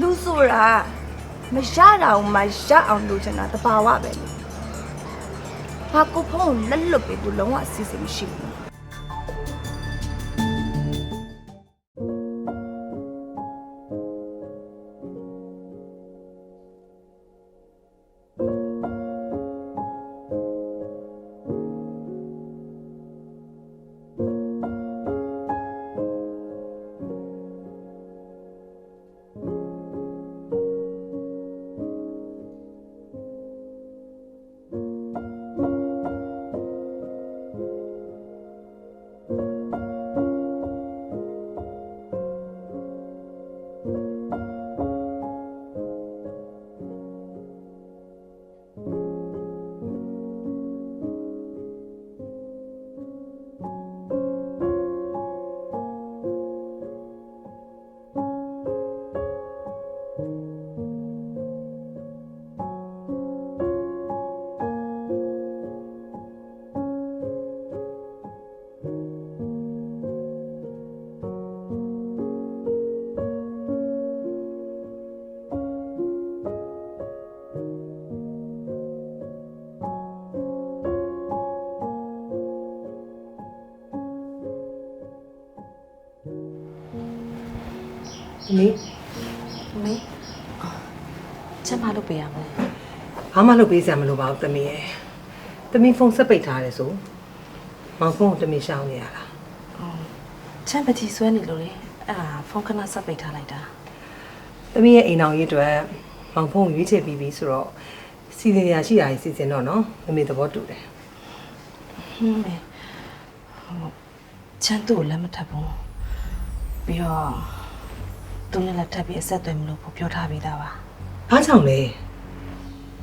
လူဆိုတာမရတာကိုမရအောင်လုပ်ချင်တာတဘာဝပဲလေဘာကိုဖုံးကိုလက်လွတ်ပေးဖို့လုံးဝအစီအစဉ်မရှိဘူး သမီးမေအော်ချက်မလုပ်ပေးရမလဲဘာမှလုပ်ပေးစရာမလိုပါဘူးသမီးရဲ့သမီးဖုန်းဆက်ပိတ်ထားတယ်ဆိုမောင်ဖုန်းကိုသမီးရှောင်းနေရတာအော်ချက်ပတိဆွဲနေလို့လေအဲ့ဒါဖုန်းခဏဆက်ပိတ်ထားလိုက်တာသမီးရဲ့အိမ်အောင်ရေးအတွက်မောင်ဖုန်းကိုရွေးချယ်ပြီးပြီဆိုတော့စီစဉ်ရရှိတာကြီးစီစဉ်တော့နော်သမီးသဘောတူတယ်ဟင်းမေဟိုချမ်းသူ့ကိုလက်မထပ်ဘူးပြီးတော့ သူနဲ့လက်ထပ်ပြီးအဆက်အသွယ်မလုပ်ဘူးပြောထားပြီးသားပါဘာကြောင့်လဲ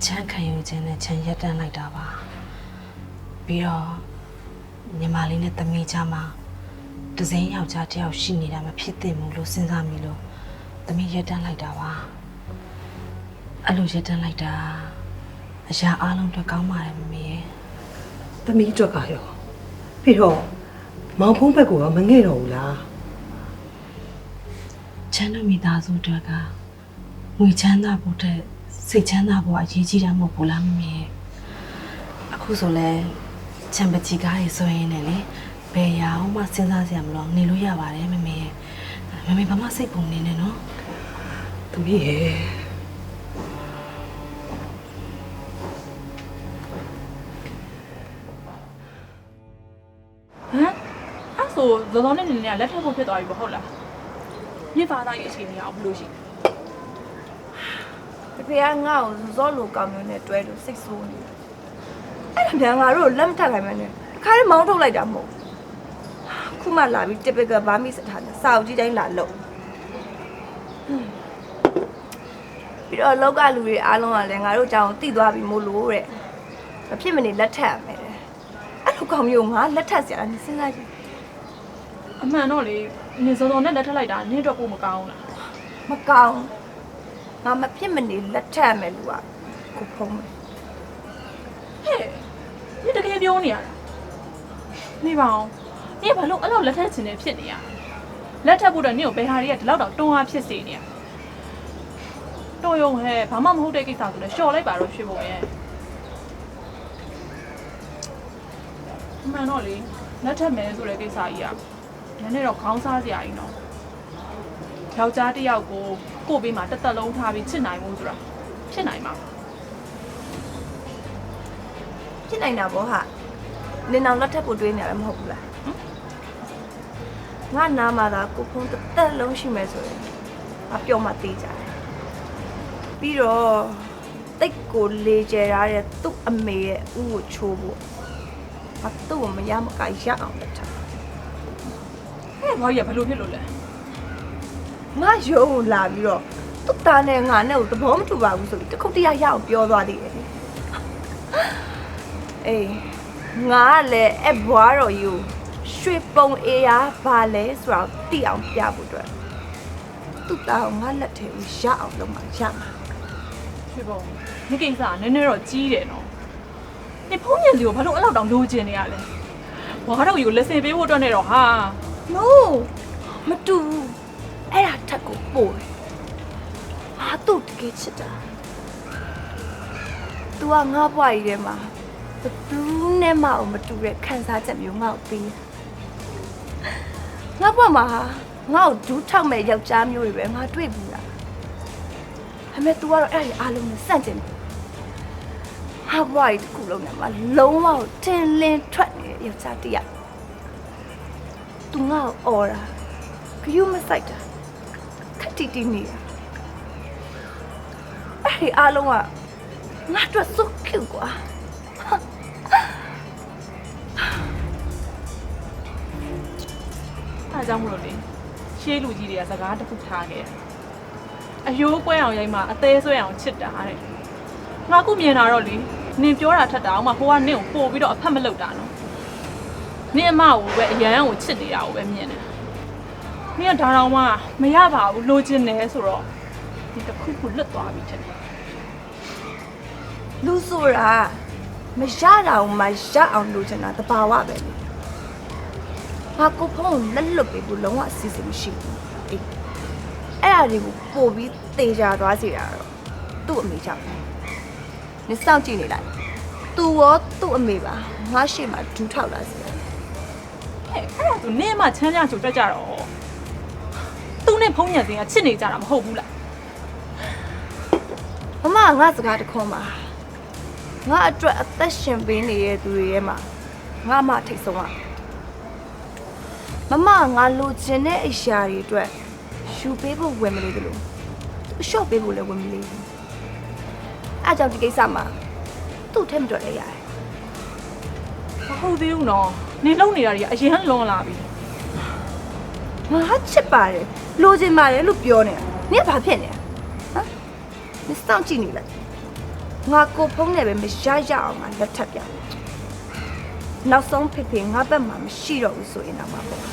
ချမ်းခံယူခြင်းနဲ့ချမ်းရက်တန်းလိုက်တာပါပြီးတော့ညီမလေးနဲ့တမီးချမှာဒဇင်းယောက်ျားတစ်ယောက်ရှိနေတာမဖြစ်သင့်ဘူးလို့စဉ်းစားမိလို့တမီးရက်တန်းလိုက်တာပါအဲ့လိုရက်တန်းလိုက်တာအရာအလုံးအတွက်ကောင်းပါတယ်မမေရဲ့သမီးအတွက်ကရောပြီးတော့မောင်ဖုန်းဘက်ကရောမငဲ့တော့ဘူးလား ချမ်းတို့မိသားစုအတွက်ကငွေချမ်းသာဖို့တဲ့စိတ်ချမ်းသာဖို့အရေးကြီးတာမဟုတ်ဘူးလားမမေရဲ့အခုဆိုလဲချမ်းပကြီးကားရေးဆိုရင်လည်းလေဘယ်ရအောင်မှစဉ်းစားစရာမလိုနေလို့ရပါတယ်မမေရဲ့မမေဘာမှစိတ်ပုံနေနဲ့နော်သမီးရဲ့ဟမ်အဲ့ဆိုဇော်ဇော်နဲ့နေနေကလက်ထပ်ဖို့ဖြစ်သွားပြီမဟုတ်လား မြေပါသားရဲ့အခြေအနေကဘယ်လိုရှိတဖေကငါ့ကိုဇော့လိုကောင်းမျိုးနဲ့တွဲလို့စိတ်ဆိုးနေတယ်အဲ့ဒါမြန်ငါတို့ကိုလက်မထပ်ခိုင်းမနဲ့တခါလေးမောင်းထုတ်လိုက်တာမဟုတ်ဘူးခုမှလာပြီး typical ဘာမီစထားတယ်စာအုပ်ကြီးတိုင်းလာလို့ပြီးတော့လောကလူတွေအားလုံးကလည်းငါတို့ကြောင်တိသွားပြီမို့လို့တဲ့မဖြစ်မနေလက်ထပ်ရမယ်တဲ့အဲ့လိုကောင်မျိုးငါလက်ထပ်စရာနေစဉ်းစားကြည့်အမှန်တော့လေ နေဇော်ဇော်နဲ့လက်ထပ်လိုက်တာနင်းတော့ကိုမကောင်းဘူးလားမကောင်းငါမဖြစ်မနေလက်ထပ်ရမယ်လူကကိုဖုံးမယ်ဟဲ့နင်တကယ်ပြောနေရတာနေပါအောင်နင်ဘာလို့အဲ့လိုလက်ထပ်ချင်နေဖြစ်နေရလက်ထပ်ဖို့တော့နင်ကိုဘယ်ဟာတွေကဒီလောက်တော့တွန်းအားဖြစ်စေနေရတော်ရုံဟဲ့ဘာမှမဟုတ်တဲ့ကိစ္စဆိုလဲရှော့လိုက်ပါတော့ရွှေဘုံရဲ့အမှန်တော့လေလက်ထပ်မယ်ဆိုတဲ့ကိစ္စကြီးကန ည်းနည်းတော့ခေါင်းစားစရာကြီးနော်ယောက်ျားတစ်ယောက်ကိုကို့ဘေးမှာတစ်သက်လုံးထားပြီးချစ်နိုင်မှုဆိုတာဖြစ်နိုင်မှာဖြစ်နိုင်တာပေါ့ဟာနင်အောင်လက်ထပ်ဖို့တွေးနေရတယ်မဟုတ်ဘူးလားငါနာမှာသာကိုဖုံးတစ်သက်လုံးရှိမယ်ဆိုရင်ငါပြောမှသေးကြတယ်ပြီးတော့တိတ်ကိုလေကျဲထားတဲ့သူ့အမေရဲ့ဥကိုချိုးဖို့ငါသူ့ကိုမရမကရအောင်လက်ထပ် ဟဲ့ဘာကြီးကဘယ်လိုဖြစ်လို့လဲငါယုံလာပြီးတော့သူ့သားနဲ့ငါနဲ့ကိုသဘောမတူပါဘူးဆိုပြီးတခုတ်တရရအောင်ပြောသွားသေးတယ်အေးငါကလည်းအဘွားတော်ယူရွှေပုံအေးရဘာလဲဆိုတော့တိအောင်ပြဖို့အတွက်သူ့သားကိုငါလက်ထဲကိုရအောင်လုပ်မှရမှာရွှေဘုံဒီကိစ္စကနည်းနည်းတော့ကြီးတယ်နော်နေဖုန်းညင်စီကိုဘာလို့အဲ့လောက်တောင်လိုချင်နေရလဲဘွားတော့ယူလက်စင်ပေးဖို့အတွက်နဲ့တော့ဟာ no မတူဘူးအဲ့ဒါထက်ကိုပို့တယ်ကယ်ချစ်တာ तू ကငါ့ဘွားကြီးထဲမှာဘယ်သူနဲ့မှမတူတဲ့ခံစားချက်မျိုးငါ့ကိုပေးငါ့ဘွားမှာငါ့ကိုဒူးထောက်မဲ့ယောက်ျားမျိုးတွေပဲငါတွေ့ဘူးလားအမေ तू ကတော့အဲ့ဒီအားလုံးနဲ့စန့်ကျင်တယ်ငါ့ဘွားကြီးတစ်ခုလုံးနဲ့မှလုံးဝတင်လင်းထွက်နေတဲ့ယောက်ျားတစ်ယောက် तू ငါ့ကိုအော်တာဂယုမဆိုင်တာခက်တီတီနေတာအဲ့ဒီအားလုံးကငါတို့စုကျူကွာအားကြောင့်မလို့လေရှေးလူကြီးတွေကစကားတစ်ခုထားခဲ့တယ်အယိုးပွဲအောင်ရိုက်မှအသေးဆွဲအောင်ချစ်တာတဲ့ငါခုမြင်တာတော့လေနင်ပြောတာထက်တာအောင်မှဟိုကနင့်ကိုပို့ပြီးတော့အဖက်မလုပ်တာနော် နင်အမကိုပဲအရန်ကိုချစ်နေတာကိုပဲမြင်တယ်နင်ကဒါတော့မှမရပါဘူးလိုချင်တယ်ဆိုတော့ဒီတစ်ခုခုလွတ်သွားပြီထင်တယ်လူဆိုတာမရတာကိုမရအောင်လုပ်ချင်တာတဘာဝပဲလေငါကိုဖုန်းကိုလက်လွတ်ပေးဖို့လုံးဝအစီအစဉ်မရှိဘူးအေးအဲ့အရာတွေကိုပို့ပြီးတေချာသွားစီတာတော့သူ့အမေကြောင့်နေစောင့်ကြည့်နေလိုက်သူရောသူ့အမေပါငါရှိမှဒူးထောက်လာစီတယ် ဟဲ့အဲ့ဒါဆိုနင်မှချမ်းချမ်းကြိုတက်ကြတော့သူနဲ့ဖုံးညံတင်ကချစ်နေကြတာမဟုတ်ဘူးလားမမကငါစကားတခွန်းပါငါအတွက်အသက်ရှင်ပေးနေတဲ့သူတွေရဲ့မှာငါမှထိတ်ဆုံးอ่ะမမငါလိုချင်တဲ့အရာတွေအတွက်ယူပေးဖို့ဝင်မလို့တလို့အလျှော့ပေးဖို့လည်းဝင်မလို့ဘူးအားကြောင့်ဒီကိစ္စမှာသူ့ထက်မတော်လည်းရတယ်မဟုတ်သေးဘူးနော် နင်လုံနေတာတွေကအရင်လွန်လာပြီငါချစ်ပါတယ်လိုချင်ပါတယ်လို့ပြောနေတာနင်ကဘာဖြစ်နေတာဟမ်နင်စောင့်ကြည့်နေလိုက်ငါကိုဖုံးနေပဲမရရအောင်ငါလက်ထပ်ပြနောက်ဆုံးဖေဖေငါဘက်မှာမရှိတော့ဘူးဆိုရင်တော့မှာပေါ့